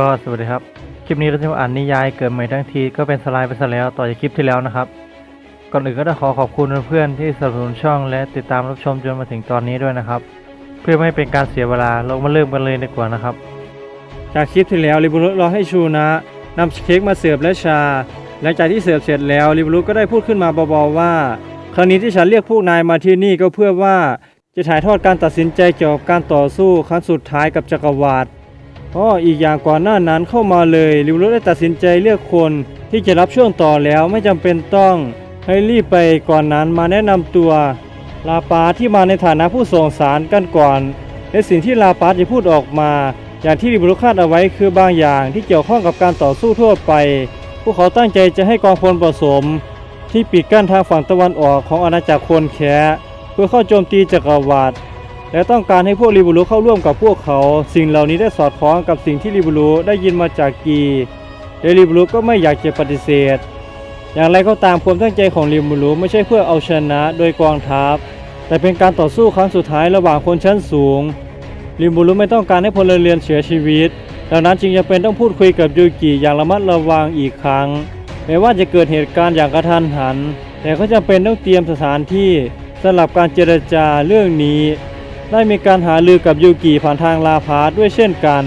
ก็สวัสดีครับ คลิปนี้เราจะมาอ่านนิยายเกิดใหม่ทั้งทีก็เป็นสไลด์ไปซะแล้วต่อจากคลิปที่แล้วนะครับ ก่อนอื่นก็ต้องขอขอบคุณเพื่อนๆที่สนับสนุนช่องและติดตามรับชมจนมาถึงตอนนี้ด้วยนะครับ เพื่อไม่ให้เป็นการเสียเวลาเรามาเริ่มกันเลยดีกว่านะครับ จากคลิปที่แล้วริบุรุรอให้ชูนะนำเค้กมาเสิร์ฟและชา หลังจากที่เสิร์ฟเสร็จแล้วริบุรุก็ได้พูดขึ้นมาเบาๆว่า ครั้งนี้ที่ฉันเรียกพวกนายมาที่นี่ก็เพื่อว่าจะถ่ายทอดการตัดสินใจเกี่ยวกับการต่อสู้ครั้งสุดท้ายกับจักรวรรดิ อ๋ออีกอย่างก่อนหน้านั้นเข้ามาเลยริวโรได้ตัดสินใจเลือกคนที่จะรับช่วงต่อแล้วไม่จำเป็นต้องให้รีบไปก่อนนั้นมาแนะนำตัว ลาปาที่มาในฐานะผู้ส่งสารกันก่อนและสิ่งที่ลาปาจะพูดออกมา อย่างที่ริวโรคาดเอาไว้คือบางอย่างที่เกี่ยวข้องกับการต่อสู้ทั่วไป พวกเขาตั้งใจจะให้กองพลผสม ที่ปิดกั้นทางฝั่งตะวันออกของอาณาจักรคนแคเพื่อเข้าโจมตีจักรวรรดิ และต้องการให้พวกริบูรุเข้าร่วมกับพวกเขา สิ่งเหล่านี้ได้สอดคล้องกับสิ่งที่ริบูรุได้ยินมาจากกีและริบูรุก็ไม่อยากจะปฏิเสธ อย่างไรก็ตามความตั้งใจของริบูรุไม่ใช่เพื่อเอาชนะโดยกองทัพแต่เป็นการต่อสู้ครั้งสุดท้ายระหว่างคนชั้นสูงริบูรุไม่ต้องการให้พลเรือนเสียชีวิตดังนั้นจึงจะเป็นต้องพูดคุยกับยูกิอย่างระมัดระวังอีกครั้งแม้ว่าจะเกิดเหตุการณ์อย่างกระทันหัน แต่ก็จำเป็นต้องเตรียมสถานที่สำหรับการเจรจาเรื่องนี้ ได้มีการหาลือกับยูกิผ่านทางลาพาสด้วยเช่นกัน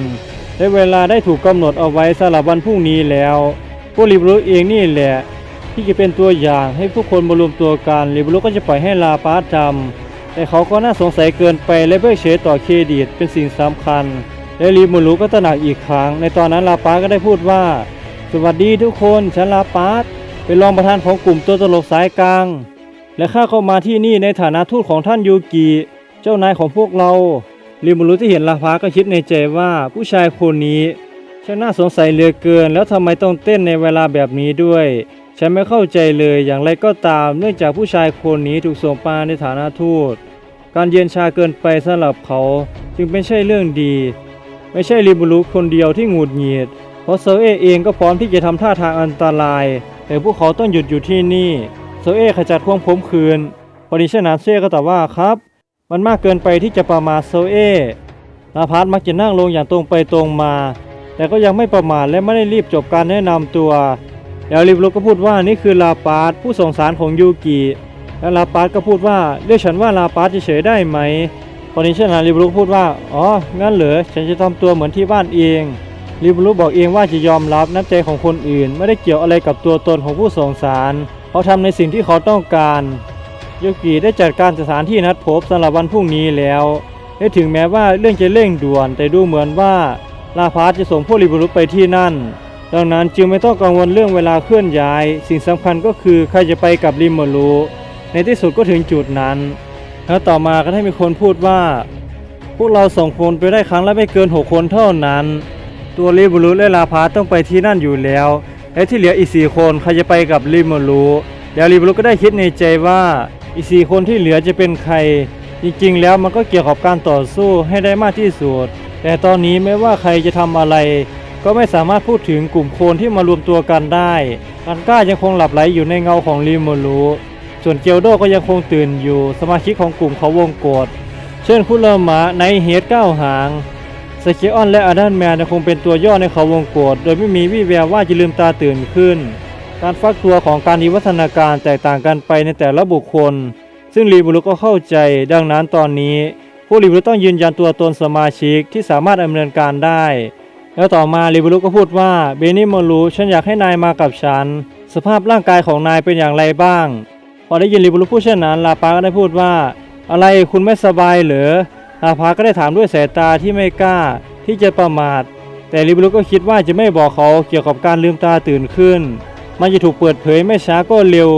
และเวลาได้ถูกกำหนดเอาไว้สำหรับวันพรุ่งนี้แล้วพวกริบรุเองนี่แหละ ที่จะเป็นตัวอย่างให้ทุกคนมารวมตัวกันริบรุก็จะปล่อยให้ลาพาสทำแต่เขาก็น่าสงสัยเกินไปและเบิกเฉยต่อเครดิตเป็นสิ่งสำคัญ และริมูรุก็ตระหนักอีกครั้ง ในตอนนั้นลาปาสก็ได้พูดว่า สวัสดีทุกคนฉันลาปาสเป็นรองประธานของกลุ่มตัวตลกสายกลาง และข้าเข้ามาที่นี่ในฐานะทูตของท่านยูกิ เจ้านายของพวกเราริมูรุที่เห็นลาพาก็คิดในใจว่าผู้ชายคนนี้ช่างน่าสงสัยเหลือเกิน แล้วทำไมต้องเต้นในเวลาแบบนี้ด้วย ฉันไม่เข้าใจเลยอย่างไรก็ตาม เนื่องจากผู้ชายคนนี้ถูกส่งมาในฐานะทูต การเย็นชาเกินไปสำหรับเขา จึงไม่ใช่เรื่องดี ไม่ใช่ริมูรุคนเดียวที่หงุดหงิดเพราะโซเอเองก็พร้อมที่จะทำท่าทางอันตราย แต่พวกเขาต้องหยุดอยู่ที่นี่โซเอขจัดควงผมคืนพอดีชนาเซ่ก็ตอบว่าครับ มันมากเกินไปที่จะประมาทโซเอลาพาร์ตมักจะนั่งลงอย่างตรงไปตรงมา แต่ก็ยังไม่ประมาทและไม่ได้รีบจบการแนะนำตัวแล้วริบลุก็พูดว่านี่คือลาปาร์ตผู้ส่งสารของยูกิแล้วลาปาร์ตก็พูดว่าเรียกฉันว่าลาปาร์ตเฉยๆได้ไหมตอนนี้เช่นนั้นริบลุกพูดว่าอ๋องั้นเหรอฉันจะทำตัวเหมือนที่บ้านเองริบลุบอกเองว่าจะยอมรับน้ำใจของคนอื่น ไม่ได้เกี่ยวอะไรกับตัวตนของผู้ส่งสารเขาทำในสิ่งที่เขาต้องการ ยกิได้จัดการสถานที่นัดพบสำหรับวันพรุ่งนี้แล้วและถึงแม้ว่าเรื่องจะเร่งด่วน แต่ดูเหมือนว่าลาพาร์จะส่งพวกริบรุไปที่นั่น ดังนั้นจึงไม่ต้องกังวลเรื่องเวลาเคลื่อนย้าย สิ่งสำคัญก็คือใครจะไปกับริมมารุในที่สุดก็ถึงจุดนั้น แล้วต่อมาก็ได้มีคนพูดว่า พวกเราส่งคนไปได้ครั้งละไม่เกิน 6 คนเท่านั้น ตัวริมารุและลาพาร์ต้องไปที่นั่นอยู่แล้ว และที่เหลืออีกสี่คนใครจะไปกับริมารุแล้วริมารุก็ได้คิดในใจว่า อีกสี่คนที่เหลือจะเป็นใคร จริงๆ แล้วมันก็เกี่ยวกับการต่อสู้ให้ได้มากที่สุด แต่ตอนนี้ไม่ว่าใครจะทำอะไร ก็ไม่สามารถพูดถึงกลุ่มโคนที่มารวมตัวกันได้กันก้ายังคงหลับไหลอยู่ในเงาของริมารุส่วนเกียวโดก็ยังคงตื่นอยู่ สมาชิกของกลุ่มเขาวงกฏเช่นคุเลอร์มะในเฮดเก้าหางสเกออนและอาดันแมนยังคงเป็นตัวย่อในเขาวงกฏโดยไม่มีวี่แววว่าจะลืมตาตื่นขึ้น การฟักตัวของการวิวัฒนาการแตกต่างกันไปในแต่ละบุคคล ซึ่งรีบุรุก็เข้าใจ ดังนั้นตอนนี้ ผู้รีบุรุต้องยืนยันตัวตนสมาชิกที่สามารถดำเนินการได้ แล้วต่อมารีบุรุก็พูดว่าเบนิโมรุฉันอยากให้นายมากับฉัน สภาพร่างกายของนายเป็นอย่างไรบ้าง พอได้ยินรีบุรุพูดเช่นนั้นลาปาก็ได้พูดว่า อะไรคุณไม่สบายเหรอลาพาก็ได้ถามด้วยสายตาที่ไม่กล้าที่จะประมาท แต่ริบลุก็คิดว่าจะไม่บอกเขาเกี่ยวกับการลืมตาตื่นขึ้น มันจะถูกเปิดเผยไม่ช้าก็เร็ว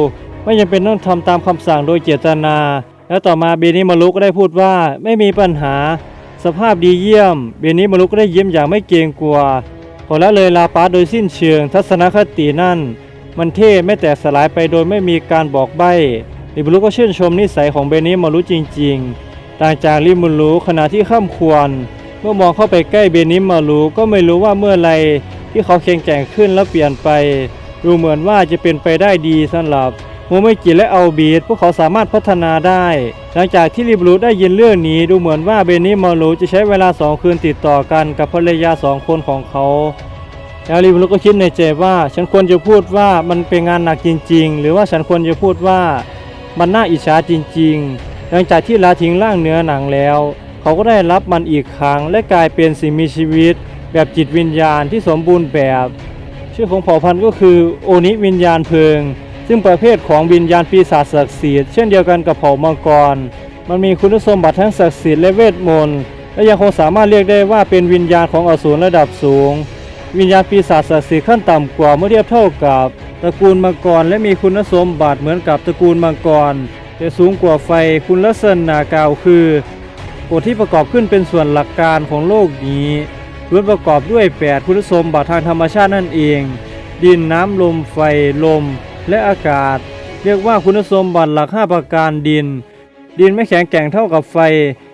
ไม่จำเป็นต้องทำตามคำสั่งโดยเจตนา แล้วต่อมาเบนิมารุก็ได้พูดว่าไม่มีปัญหา สภาพดีเยี่ยม เบนิมารุก็ได้ยิ้มอย่างไม่เกรงกลัวพอละเลยลาปาโดยสิ้นเชิง ทัศนคตินั่น มันเท่ไม่แต่สลายไปโดยไม่มีการบอกใบ้ริบุรุก็ชื่นชมนิสัยของเบนิมารุจริงๆ ต่างจากริมุรุขณะที่ข้ามควร เมื่อมองเข้าไปใกล้เบนิมารุก็ไม่รู้ว่าเมื่อไรที่เขาแข็งแกร่งขึ้นแล้วเปลี่ยนไป ดูเหมือนว่าจะเป็นไปได้ดีสำหรับโมเมกิและอัลบีดพวกเขาสามารถพัฒนาได้ หลังจากที่ริบรูได้ยินเรื่องนี้ ดูเหมือนว่าเบนนี่มารูจะใช้เวลาสองคืนติดต่อกันกับภรรยาสองคนของเขาแล้วริบรูก็คิดในใจว่า ฉันควรจะพูดว่ามันเป็นงานหนักจริง ๆ หรือว่าฉันควรจะพูดว่ามันน่าอิจฉาจริง ๆ หลังจากที่ลาทิ้งร่างเนื้อหนังแล้ว เขาก็ได้รับมันอีกครั้ง และกลายเป็นสิ่งมีชีวิต แบบจิตวิญญาณที่สมบูรณ์แบบ ชื่อของเผ่าพันธุ์ก็คือโอนิวิญญาณเพลิง ซึ่งประเภทของวิญญาณปีศาจศักดิ์สิทธิ์เช่นเดียวกันกับเผ่ามังกร มันมีคุณสมบัติทั้งศักดิ์สิทธิ์และเวทมนต์และยังคงสามารถเรียกได้ว่าเป็นวิญญาณของอสูรระดับสูง วิญญาณปีศาจศักดิ์สิทธิ์ขั้นต่ำกว่าเมื่อเทียบเท่ากับตระกูลมังกรและมีคุณสมบัติเหมือนกับตระกูลมังกรแต่สูงกว่าไฟคุณลักษณะกล่าวคือกฎที่ประกอบขึ้นเป็นส่วนหลักการของโลกนี้ ล้วนประกอบด้วย 8 คุณสมบัติทางธรรมชาตินั่นเอง ดินน้ำลมไฟลม และอากาศ เรียกว่าคุณสมบัติหลัก 5 ประการดิน ดินไม่แข็งแกร่งเท่ากับไฟ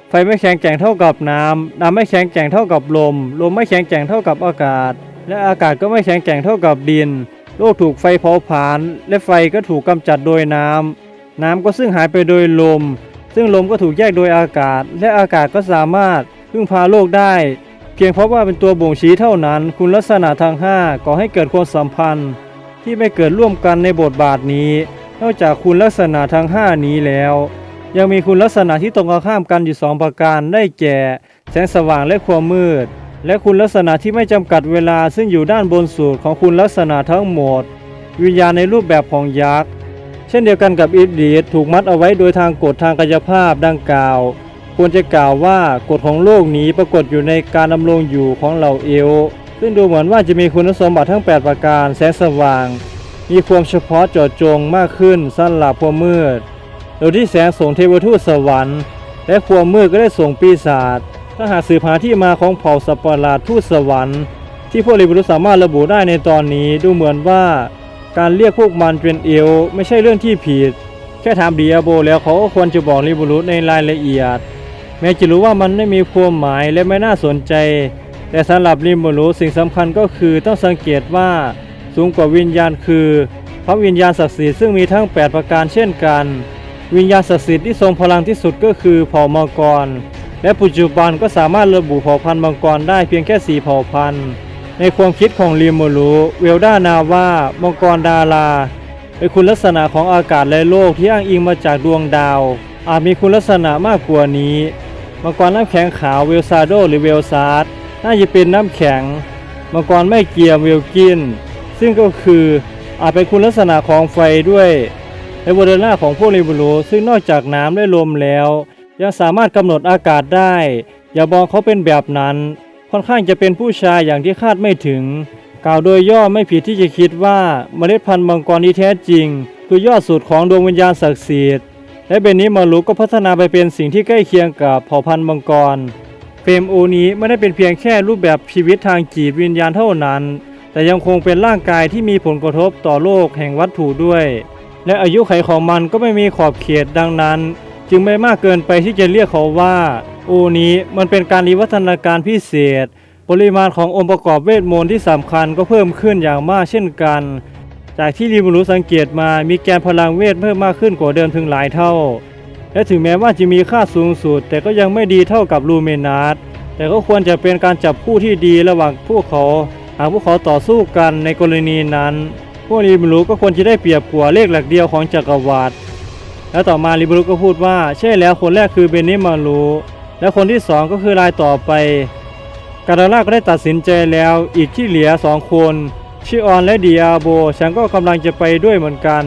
ไฟไม่แข็งแกร่งเท่ากับน้ำน้ำไม่แข็งแกร่งเท่ากับลม ลมไม่แข็งแกร่งเท่ากับอากาศ และอากาศก็ไม่แข็งแกร่งเท่ากับดิน โลกถูกไฟเผาผลาญและไฟก็ถูกกำจัดโดยน้ำน้ำก็ซึ่งหายไปโดยลม ซึ่งลมก็ถูกแยกโดยอากาศ และอากาศก็สามารถพึ่งพาโลกได้ พียงเพราะว่าเป็นตัวบ่งชี้เท่านั้น คุณลักษณะทางห้าก่อให้เกิดความสัมพันธ์ ที่ไม่เกิดร่วมกันในบทบาทนี้ นอกจากคุณลักษณะทั้ง5 นี้แล้ว ยังมีคุณลักษณะที่ตรงกันข้ามกันอยู่ 2 ประการได้แก่ แสงสว่างและความมืด และคุณลักษณะที่ไม่จำกัดเวลาซึ่งอยู่ด้านบนสุดของคุณลักษณะทั้งหมด วิญญาณในรูปแบบของยักษ์เช่นเดียวกันกับอิบลิสถูกมัดเอาไว้โดยทางกฎทางกายภาพดังกล่าว ควรจะกล่าวว่ากฎของโลกนี้ปรากฏอยู่ในการดำรงอยู่ของเหล่าเอลซึ่งดูเหมือนว่าจะมีคุณสมบัติทั้ง 8 ประการแสงสว่าง มีความเฉพาะเจาะจงมากขึ้นสำหรับความมืด โดยที่แสงส่งเทวทูตสวรรค์ และความมืดก็ได้ส่งปีศาจถ้าหากสืบหาที่มาของเผ่าสัปหลาดทูตสวรรค์ ที่พวกลิบรุสามารถระบุได้ในตอนนี้ดูเหมือนว่า การเรียกพวกมันเป็นเอลไม่ใช่เรื่องที่ผิด แค่ถามดีอาโบแล้วเขาก็ควรจะบอกลิบรุในรายละเอียด แม้จะรู้ว่ามันไม่มีความหมายและไม่น่าสนใจ แต่สำหรับลิมรุสิ่งสำคัญก็คือต้องสังเกตว่าสูงกว่าวิญญาณคือ พระวิญญาณศักดิ์สิทธิ์ซึ่งมีทั้ง 8 ประการเช่นกัน วิญญาณศักดิ์สิทธิ์ที่ทรงพลังที่สุดก็คือเผ่ามังกร และปัจจุบันก็สามารถระบุเผ่าพันธุ์มังกรได้เพียงแค่ 4 เผ่าพันธุ์ ในความคิดของลิมรุเวลดานาว่ามังกรดาราเป็นคุณลักษณะของอากาศและโลกที่อ้างอิงมาจากดวงดาวอาจมีคุณลักษณะมากกว่านี้ มังกรน้ำแข็งขาวเวลซาโดหรือเวลซาร์ดน่าจะเป็นน้ำแข็ง มังกรไม่เกียมเวลกิน ซึ่งก็คืออาจเป็นคุณลักษณะของไฟด้วยและโมเดอร์นาของพวกลิบูโรซึ่งนอกจากน้ำและลมแล้ว ยังสามารถกำหนดอากาศได้ อย่ามองเขาเป็นแบบนั้น ค่อนข้างจะเป็นผู้ชายอย่างที่คาดไม่ถึง กล่าวโดยย่อไม่ผิดที่จะคิดว่าเมล็ดพันธุ์มังกรที่แท้จริง คือยอดสุดของดวงวิญญาณศักดิ์สิทธิ์ และเบนนี้มารุก็พัฒนาไปเป็นสิ่งที่ใกล้เคียงกับเผ่าพันธุ์มังกร เฟรมโอนี้ไม่ได้เป็นเพียงแค่รูปแบบชีวิตทางจิตวิญญาณเท่านั้น แต่ยังคงเป็นร่างกายที่มีผลกระทบต่อโลกแห่งวัตถุด้วย และอายุไขของมันก็ไม่มีขอบเขตดังนั้น จึงไม่มากเกินไปที่จะเรียกเขาว่าโอนี้มันเป็นการวิวัฒนาการพิเศษ ปริมาณขององค์ประกอบเวทมนต์ที่สำคัญก็เพิ่มขึ้นอย่างมากเช่นกัน จากที่ริมูรุสังเกตมามีแกนพลังเวทเพิ่มมากขึ้นกว่าเดิมถึงหลายเท่า และถึงแม้ว่าจะมีค่าสูงสุด แต่ก็ยังไม่ดีเท่ากับลูเมนาสแต่ก็ควรจะเป็นการจับคู่ที่ดีระหว่างพวกเขา หากพวกเขาต่อสู้กันในกรณีนั้น พวกริมูรุก็ควรจะได้เปรียบกว่าเลขหลักเดียวของจักรวรรดิแล้วต่อมาริมูรุก็พูดว่าใช่แล้วคนแรกคือเบนนิมารูและคนที่สองก็คือรายต่อไป กาดาล่าก็ได้ตัดสินใจแล้วอีกที่เหลือสองคน ชิออนและดิอาโบฉันก็กำลังจะไปด้วยเหมือนกัน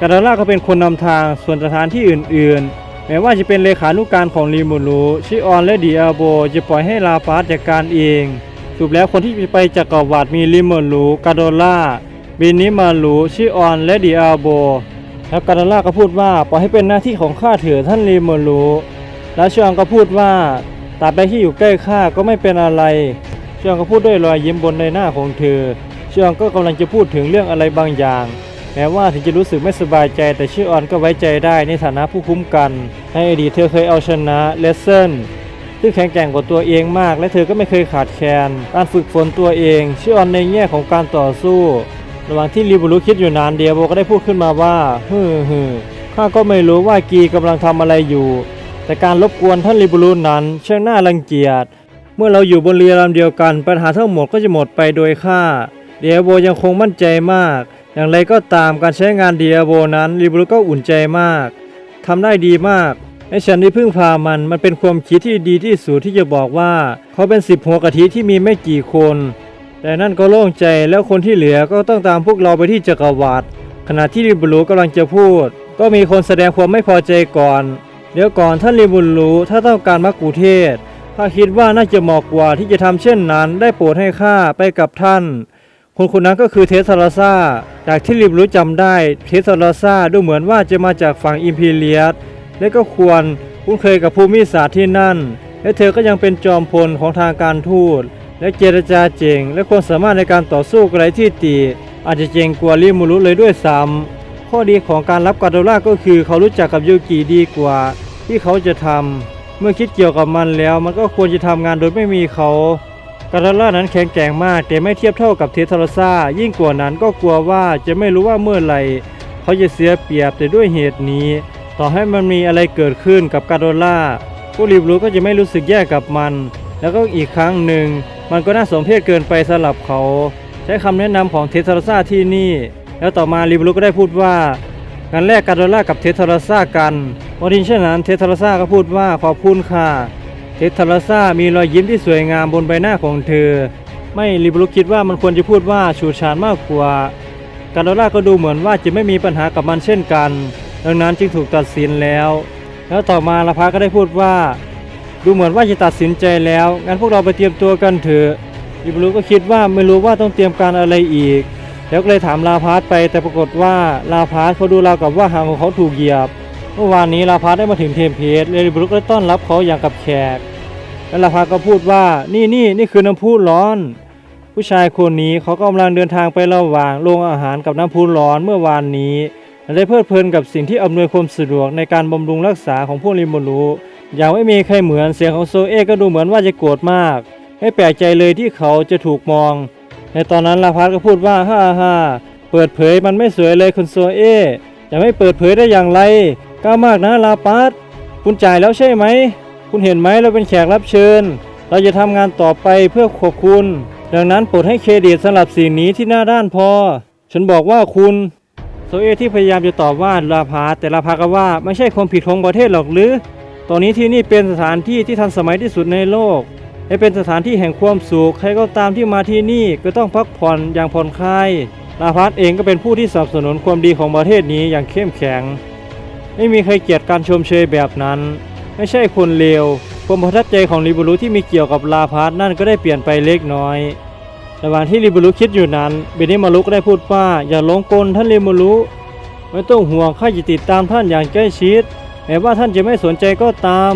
กาดาล่าก็เป็นคนนำทางส่วนสถานที่อื่นๆ แม้ว่าจะเป็นเลขานุการของริมูรุชิออนและดิอาโบจะปล่อยให้ลาฟาสจัดการเองสรุปแล้วคนที่จะไปจักรวรรดิมีริมูรุกาโดล่าบินิมารุชิออนและดิอาโบแล้วกาดาล่าก็พูดว่าปล่อยให้เป็นหน้าที่ของข้าเถอะท่านริมูรุแล้วชิออนก็พูดว่าตราบใดที่อยู่ใกล้ข้าก็ไม่เป็นอะไรชิออนก็พูดด้วยรอยยิ้มบนใบหน้าของเธอ ชิออนก็กำลังจะพูดถึงเรื่องอะไรบางอย่าง แม้ว่าถึงจะรู้สึกไม่สบายใจ แต่ชิออนก็ไว้ใจได้ในฐานะผู้คุ้มกัน ในอดีตเธอเคยเอาชนะเลสเซนซึ่งแข็งแกร่งกว่าตัวเองมาก และเธอก็ไม่เคยขาดแคลนการฝึกฝนตัวเองชิออนในแง่ของการต่อสู้ ระหว่างที่ริบุรุคิดอยู่นานเดียโบก็ได้พูดขึ้นมาว่าฮึมฮึข้าก็ไม่รู้ว่ากีกำลังทำอะไรอยู่ แต่การรบกวนท่านริบุรุนั้นช่างน่ารังเกียจเมื่อเราอยู่บนเรือลำเดียวกัน ปัญหาทั้งหมดก็จะหมดไปโดยค่า เดียโบยังคงมั่นใจมาก อย่างไรก็ตามการใช้งานเดียโบนั้นริบุรุก็อุ่นใจมากทำได้ดีมากให้ฉันได้พึ่งพามันมันเป็นความคิดที่ดีที่สุดที่จะบอกว่า เขาเป็นสิบหัวกะทิที่มีไม่กี่คน แต่นั่นก็โล่งใจแล้วคนที่เหลือก็ต้องตามพวกเราไปที่จักรวรรดิขณะที่ริบุรุกำลังจะพูด ก็มีคนแสดงความไม่พอใจก่อน เดี๋ยวก่อนท่านริบุรุถ้าต้องการมักกุเทศข้าคิดว่าน่าจะเหมาะกว่าที่จะทำเช่นนั้น ได้โปรดให้ข้าไปกับท่าน คนคนนั้นก็คือเทสลาซาจากที่ริบรู้จำได้เทสลาซาดูเหมือนว่าจะมาจากฝั่งอิมพีเรียสและก็ควรคุ้นเคยกับภูมิศาสตร์ที่นั่น และเธอก็ยังเป็นจอมพลของทางการทูตและเจรจาเจ๋ง และความสามารถในการต่อสู้ไกลที่ตีอาจจะเจ๋งกว่าริมูรุเลยด้วยซ้ำข้อดีของการรับกาโดล่าก็คือเขารู้จักกับยูกิดีกว่า ที่เขาจะทำเมื่อคิดเกี่ยวกับมันแล้ว มันก็ควรจะทำงานโดยไม่มีเขา กาดาล่านั้นแข็งแกร่งมากแต่ไม่เทียบเท่ากับเทสลาซ่ายิ่งกว่านั้นก็กลัวว่าจะไม่รู้ว่าเมื่อไหร่เขาจะเสียเปรียบแต่ด้วยเหตุนี้ ต่อให้มันมีอะไรเกิดขึ้นกับกาโดล่าผู้รีบรู้ก็จะไม่รู้สึกแย่กับมัน แล้วก็อีกครั้งหนึ่ง มันก็น่าสมเพชเกินไปสำหรับเขา ใช้คำแนะนำของเทสลาซ่าที่นี่ แล้วต่อมารีบรู้ก็ได้พูดว่าการแลกกาโดล่ากับเทสทาราซ่ากันพอทีเช่นนั้นเทสทาราซ่าก็พูดว่าขอบคุณค่ะ เทสทาราซ่ามีรอยยิ้มที่สวยงามบนใบหน้าของเธอ ไม่ริบลุคิดว่ามันควรจะพูดว่าฉูดฉาดมากกว่า กาโดล่าก็ดูเหมือนว่าจะไม่มีปัญหากับมันเช่นกัน ดังนั้นจึงถูกตัดสินแล้ว แล้วต่อมาลาพาก็ได้พูดว่า ดูเหมือนว่าจะตัดสินใจแล้ว งั้นพวกเราไปเตรียมตัวกันเถอะริบลุก็คิดว่าไม่รู้ว่าต้องเตรียมการอะไรอีก แล้วก็เลยถามลาพาร์ตไป แต่ปรากฏว่าลาพาร์ตเขาดูราวกับว่าหางของเขาถูกเหยียบ เมื่อวานนี้ลาพาร์ตได้มาถึงเทมเพสเลยบรุกได้ต้อนรับเขาอย่างกับแขก แล้วลาพาร์ตก็พูดว่านี่นี่นี่คือน้ำพุร้อน ผู้ชายคนนี้เขากำลังเดินทางไประหว่างโรงอาหารกับน้ำพุร้อนเมื่อวานนี้และได้เพลิดเพลินกับสิ่งที่อำนวยความสะดวกในการบำรุงรักษาของพวกริมรุอย่างไม่มีใครเหมือนเสียงของโซเอก็ดูเหมือนว่าจะโกรธมากไม่แปลกใจเลยที่เขาจะถูกมอง ในตอนนั้นลาพัสก็พูดว่าฮ่าฮ่าเปิดเผยมันไม่สวยเลยคุณโซเอจะไม่เปิดเผยได้อย่างไร กล้ามากนะลาปัสคุณจ่ายแล้วใช่ไหม คุณเห็นไหมเราเป็นแขกรับเชิญ เราจะทำงานต่อไปเพื่อขอบคุณ ดังนั้นโปรดให้เครดิตสำหรับสิ่งนี้ที่หน้าด้านพอ ฉันบอกว่าคุณโซเอที่พยายามจะตอบว่าลาพาสแต่ลาพาก็ว่าไม่ใช่ความผิดของประเทศหรอกหรือ ตอนนี้ที่นี่เป็นสถานที่ที่ทันสมัยที่สุดในโลกและเป็นสถานที่แห่งความสุขใครก็ตามที่มาที่นี่ก็ต้องพักผ่อนอย่างผ่อนคลายลาพัสเองก็เป็นผู้ที่สนับสนุนความดีของประเทศนี้อย่างเข้มแข็ง ไม่มีใครเกลียดการชมเชยแบบนั้น ไม่ใช่คนเลวความประทับใจของริบูรุที่มีเกี่ยวกับลาพัสนั่นก็ได้เปลี่ยนไปเล็กน้อย ระหว่างที่ริบูรุคิดอยู่นั้นเบนิมารุก็ได้พูดว่าอย่าหลงกลท่านริบูรุไม่ต้องห่วงข้าจะติดตามท่านอย่างใกล้ชิดแม้ว่าท่านจะไม่สนใจก็ตาม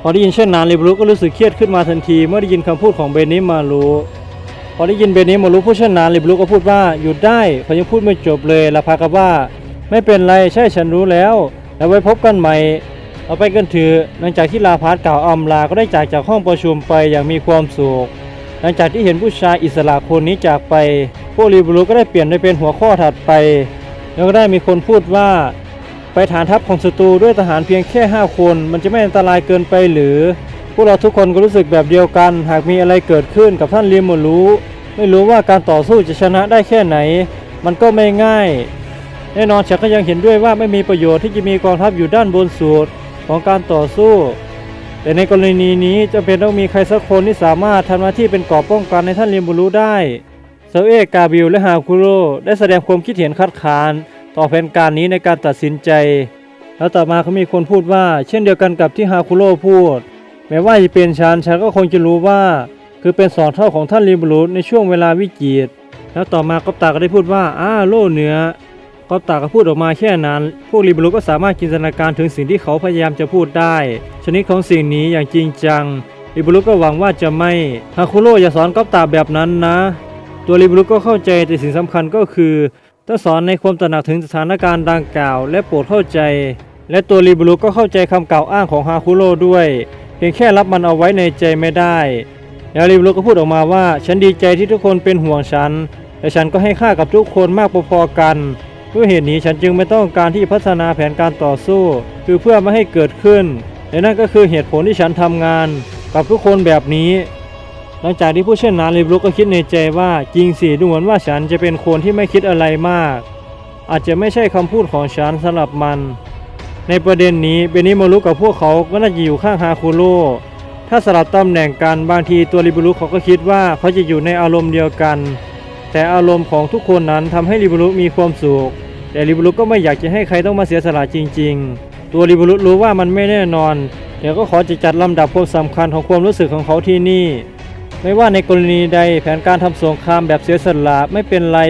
พอได้ยินเช่นนั้นลิบรุก็รู้สึกเครียดขึ้นมาทันทีเมื่อได้ยินคำพูดของเบนิมารุพอได้ยินเบนิมารุพูดเช่นนั้นลิบรุก็พูดว่าหยุดได้เขายังพูดไม่จบเลยลาพากับว่า ไม่เป็นไรใช่ฉันรู้แล้ว แล้วไว้พบกันใหม่ เอาไปกันเถอะหลังจากที่ลาพาร์ตกล่าวอำลาก็ได้จากจากห้องประชุมไปอย่างมีความสุขหลังจากที่เห็นผู้ชายอิสระคนนี้จากไป พวกลิบรุก็ได้เปลี่ยนไปเป็นหัวข้อถัดไป แล้วก็ได้มีคนพูดว่า ไปฐานทัพของศัตรูด้วยทหารเพียงแค่ 5 คน มันจะไม่อันตรายเกินไปหรือ พวกเราทุกคนก็รู้สึกแบบเดียวกัน หากมีอะไรเกิดขึ้นกับท่านเรียมหมดรู้ ไม่รู้ว่าการต่อสู้จะชนะได้แค่ไหน มันก็ไม่ง่าย แน่นอนฉันก็ยังเห็นด้วยว่าไม่มีประโยชน์ที่จะมีกองทัพอยู่ด้านบนสุดของการต่อสู้ แต่ในกรณีนี้จำเป็นต้องมีใครสักคนที่สามารถทำหน้าที่เป็นกอบป้องกันในท่านเรียมบุรู้ได้เซเอะกาบิลและฮาคุโรได้แสดงความคิดเห็นคัดค้าน ต่อแผนการนี้ในการตัดสินใจ แล้วต่อมาเขามีคนพูดว่า เช่นเดียวกันกับที่ฮาคุโร่พูด แม้ว่าจะเป็นฉันฉันก็คงจะรู้ว่า คือเป็นสองเท่าของท่านริบุรูในช่วงเวลาวิกฤตแล้วต่อมากอบตาก็ได้พูดว่าอ้าโล่เหนือ กอบตาก็พูดออกมาแค่นั้น พวกริบรูก็สามารถจินตนาการถึงสิ่งที่เขาพยายามจะพูดได้ ชนิดของสิ่งนี้อย่างจริงจังริบรูก็หวังว่าจะไม่ฮาคุโร่อย่าสอนกอบตาแบบนั้นนะ ตัวริบรูก็เข้าใจแต่สิ่งสำคัญก็คือต้องสอนในความตระหนักถึงสถานการณ์ดังกล่าว และโปรดเข้าใจ และตัวริบรุก็เข้าใจคำกล่าวอ้างของฮาคุโร่ด้วย เพียงแค่รับมันเอาไว้ในใจไม่ได้ แล้วริบรุก็พูดออกมาว่า ฉันดีใจที่ทุกคนเป็นห่วงฉัน และฉันก็ให้ค่ากับทุกคนมากพอๆกัน ด้วยเหตุนี้ฉันจึงไม่ต้องการที่พัฒนาแผนการต่อสู้ คือเพื่อไม่ให้เกิดขึ้น และนั่นก็คือเหตุผลที่ฉันทำงาน กับทุกคนแบบนี้ หลังจากที่ผู้เช่นนั้นลิบลุกก็คิดในใจว่าจริงสิดูเหมือนว่าฉันจะเป็นคนที่ไม่คิดอะไรมาก อาจจะไม่ใช่คำพูดของฉันสำหรับมัน ในประเด็นนี้เบนิโมรุกับพวกเขาก็น่าจะอยู่ข้างฮาคุโร่ถ้าสลับตำแหน่งกันบางทีตัวลิบุรุเขาก็คิดว่าเขาจะอยู่ในอารมณ์เดียวกัน แต่อารมณ์ของทุกคนนั้นทำให้ลิบุรุมีความสุข แต่ลิบุรุก็ไม่อยากจะให้ใครต้องมาเสียสละจริง ๆ ตัวลิบุรุรู้ว่ามันไม่แน่นอนเดี๋ยวก็ขอจะจัดลำดับความสำคัญของความรู้สึกของเขาที่นี่ ไม่ว่าในกรณีใดแผนการทำสงครามแบบเสียสละไม่เป็นไร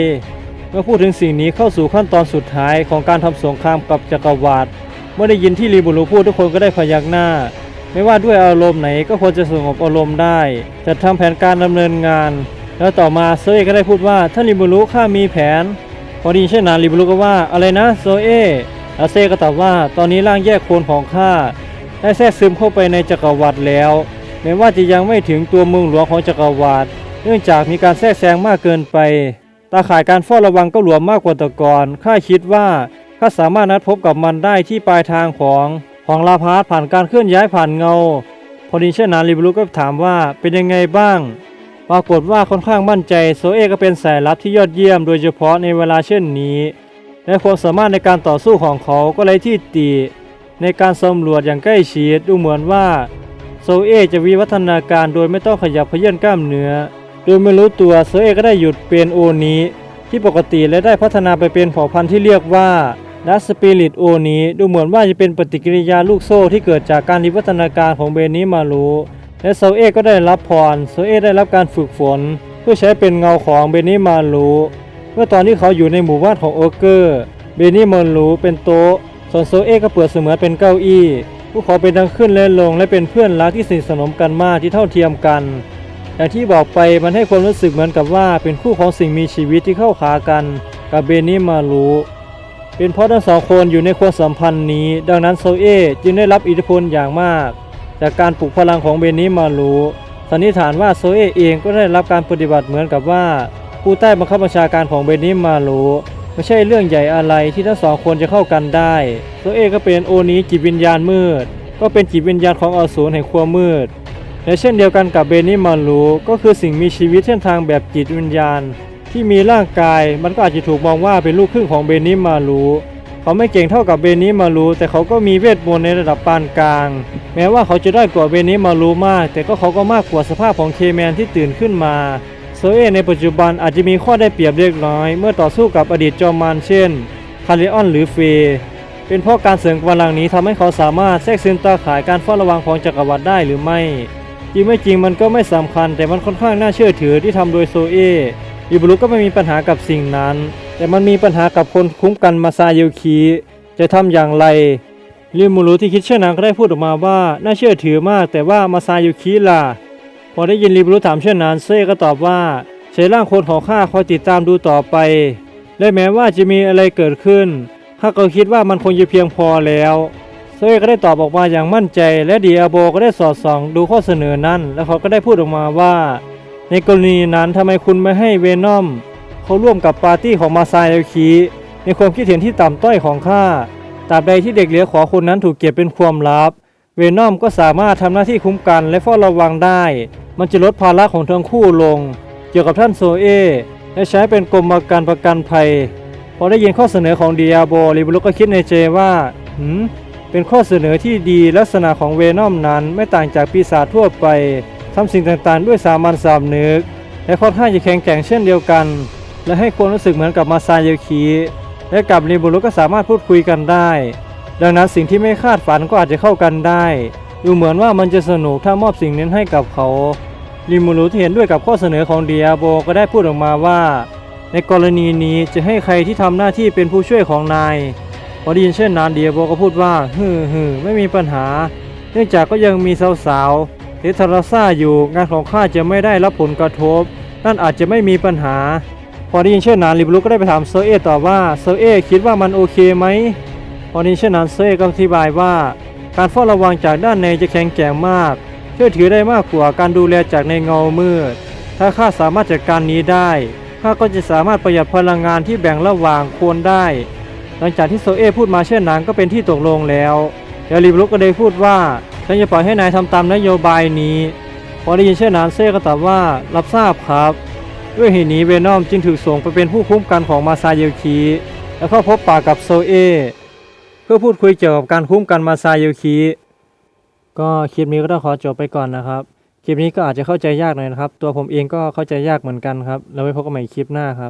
เมื่อพูดถึงสิ่งนี้เข้าสู่ขั้นตอนสุดท้ายของการทำสงครามกับจักรวรรดิเมื่อได้ยินที่ลิบุรุพูดทุกคนก็ได้พยักหน้าไม่ว่าด้วยอารมณ์ไหนก็ควรจะสงบอารมณ์ได้ จัดทำแผนการดำเนินงาน แล้วต่อมาโซเอก็ได้พูดว่าท่านลิบุรุข้ามีแผน พอดีเช่นนั้นลิบุรุก็ว่าอะไรนะโซเอแล้วเซก็ตอบว่าตอนนี้ร่างแยกโคลนของข้าได้แทรกซึมเข้าไปในจักรวรรดิแล้วแม้ว่าจะยังไม่ถึงตัวเมืองหลวงของจักรวรรดิเนื่องจากมีการแทรกแซงมากเกินไป ตาข่ายการเฝ้าระวังก็หลวมมากกว่าแต่ก่อนข้าคิดว่าข้าสามารถนัดพบกับมันได้ที่ปลายทางของของลาพาร์ผ่านการเคลื่อนย้ายผ่านเงา พอดีเช่นนั้นลิบลูก็ถามว่าเป็นยังไงบ้าง ปรากฏว่าค่อนข้างมั่นใจโซเอก็เป็นสายลับที่ยอดเยี่ยมโดยเฉพาะในเวลาเช่นนี้ และความสามารถในการต่อสู้ของเขาก็ไร้ที่ติ ในการสำรวจอย่างใกล้ชิดดูเหมือนว่าโซเอจะวิวัฒนาการโดยไม่ต้องขยับเขยื่อนกล้ามเนื้อ โดยไม่รู้ตัวโซเอก็ได้หยุดเป็นโอนี้ ที่ปกติและได้พัฒนาไปเป็นเผ่าพันธุ์ที่เรียกว่าดัสสปิริตโอนี้ดูเหมือนว่าจะเป็นปฏิกิริยาลูกโซ่ที่เกิดจากการวิวัฒนาการของเบนิมารู และโซเอก็ได้รับพรโซเอได้รับการฝึกฝน เพื่อใช้เป็นเงาของเบนิมารูเมื่อตอนที่เขาอยู่ในหมู่บ้านของโอเกอร์เบนิมารูเป็นโต๊ะส่วนโซเอก็เปิดเสมือนเป็นเก้าอี้พวกเขาเป็นทั้งขึ้นและลงและเป็นเพื่อนรักที่สนิทสนมกันมากที่เท่าเทียมกันอย่างที่บอกไปมันให้ความรู้สึกเหมือนกับว่าเป็นคู่ของสิ่งมีชีวิตที่เข้าขากันกับเบนิมารูเป็นเพราะทั้งสองคนอยู่ในความสัมพันธ์นี้ ดังนั้นโซเอจึงได้รับอิทธิพลอย่างมาก จากการปลุกพลังของเบนิมารูสันนิษฐานว่าโซเอเองก็ได้รับการปฏิบัติเหมือนกับว่าผู้ใต้บังคับบัญชาการของเบนิมารูไม่ใช่เรื่องใหญ่อะไรที่ทั้งสองคนจะเข้ากันได้โซเอก็เป็นโอนี้จิตวิญญาณมืด ก็เป็นจิตวิญญาณของอสูรแห่งความมืดและเช่นเดียวกันกับเบนิมารูก็คือสิ่งมีชีวิตเส้นทางแบบจิตวิญญาณ ที่มีร่างกายมันก็อาจจะถูกมองว่าเป็นลูกครึ่งของเบนิมารู เขาไม่เก่งเท่ากับเบนิมารูแต่เขาก็มีเวทมนต์ในระดับปานกลาง แม้ว่าเขาจะได้อยกว่าเบนิมารูมาก แต่ก็เขาก็มากกว่าสภาพของเคแมนที่ตื่นขึ้นมาโซเอในปัจจุบันอาจจะมีข้อได้เปรียบเล็กน้อย เมื่อต่อสู้กับอดีตจอมมารเช่นคาริออนหรือเฟย์เป็นเพราะการเสริมกำลังนี้ทำให้เขาสามารถแทรกซึมตาข่ายการเฝ้าระวังของจักรวรรดิได้หรือไม่ จริงไม่จริงมันก็ไม่สำคัญ แต่มันค่อนข้างน่าเชื่อถือที่ทำโดยโซเออิบุรุก็ไม่มีปัญหากับสิ่งนั้น แต่มันมีปัญหากับคนคุ้มกันมาซาโยคิจะทำอย่างไรริมูรุที่คิดเช่นนั้นก็ได้พูดออกมาว่า น่าเชื่อถือมาก แต่ว่ามาซาโยคิล่ะ พอได้ยินริมูรุถามเช่นนั้นเซ่ก็ตอบว่าใช้ร่างคนของข้าคอยติดตามดูต่อไป และแม้ว่าจะมีอะไรเกิดขึ้นข้าก็คิดว่ามันคงจะเพียงพอแล้วเซ่ก็ได้ตอบออกมาอย่างมั่นใจ และดีอาโบก็ได้สอดส่องดูข้อเสนอนั้น แล้วเขาก็ได้พูดออกมาว่า ในกรณีนั้นทำไมคุณไม่ให้เวนอม เขาร่วมกับปาร์ตี้ของมาซายโอคิในความคิดเห็นที่ต่ำต้อยของข้าตราบใดที่เด็กเหลือขอคนนั้นถูกเก็บเป็นความลับ เวนอมก็สามารถทำหน้าที่คุ้มกันและเฝ้าระวังได้ มันจะลดภาระของทั้งคู่ลง เกี่ยวกับท่านโซเอและใช้เป็นกรมการประกันภัย พอได้ยินข้อเสนอของเดียโบลิบลุก็คิดในใจว่าหืมเป็นข้อเสนอที่ดีลักษณะของเวนอมนั้นไม่ต่างจากปีศาจทั่วไปทำสิ่งต่างๆ ด้วยสามัญสำนึกและค่อนข้างจะแข็งแกร่งเช่นเดียวกัน และให้ความรู้สึกเหมือนกับมาซาโยคิและกับริบุรุก็สามารถพูดคุยกันได้ ดังนั้นสิ่งที่ไม่คาดฝันก็อาจจะเข้ากันได้ ดูเหมือนว่ามันจะสนุกถ้ามอบสิ่งนั้ให้กับเขาริมูรุที่เห็นด้วยกับข้อเสนอของเดียโบก็ได้พูดออกมาว่า ในกรณีนี้จะให้ใครที่ทำหน้าที่เป็นผู้ช่วยของนายพอได้ยินเช่นนั้นเดียโบก็พูดว่าฮึฮึไม่มีปัญหา เนื่องจากก็ยังมีสาวๆเททาราซ่าอยู่งานของข้าจะไม่ได้รับผลกระทบ นั่นอาจจะไม่มีปัญหา พอได้ยินเช่นนั้นลิบลุกก็ได้ไปถามโซอเอต่อว่าโซอเอคิดว่ามันโอเคไหมพอได้ยินเช่นนั้นโซเอก็อธิบายว่า การเฝ้าระวังจากด้านในจะแข็งแกร่งมาก เชื่อถือได้มากกว่าการดูแลจากในเงามืด ถ้าข้าสามารถจัดการนี้ได้ข้าก็จะสามารถประหยัดพลังงานที่แบ่งระหว่างคนได้ หลังจากที่โซเอพูดมาเช่นนั้นก็เป็นที่ตกลงแล้วแล้วริบลุกก็ได้พูดว่าฉันจะปล่อยให้นายทำตามนโยบายนี้ พอได้ยินเช่นนั้นเซ่ก็ตอบว่ารับทราบครับ ด้วยเหตุนี้เวนอมจึงถูกส่งไปเป็นผู้คุ้มกันของมาซาเยลคีและเข้าพบปากกับโซเอเพื่อพูดคุยเกี่ยวกับการคุ้มกันมาซาเยลคีก็คลิปนี้ก็ต้องขอจบไปก่อนนะครับ คลิปนี้ก็อาจจะเข้าใจยากหน่อยนะครับ ตัวผมเองก็เข้าใจยากเหมือนกันครับ แล้วไว้พบกันใหม่คลิปหน้าครับ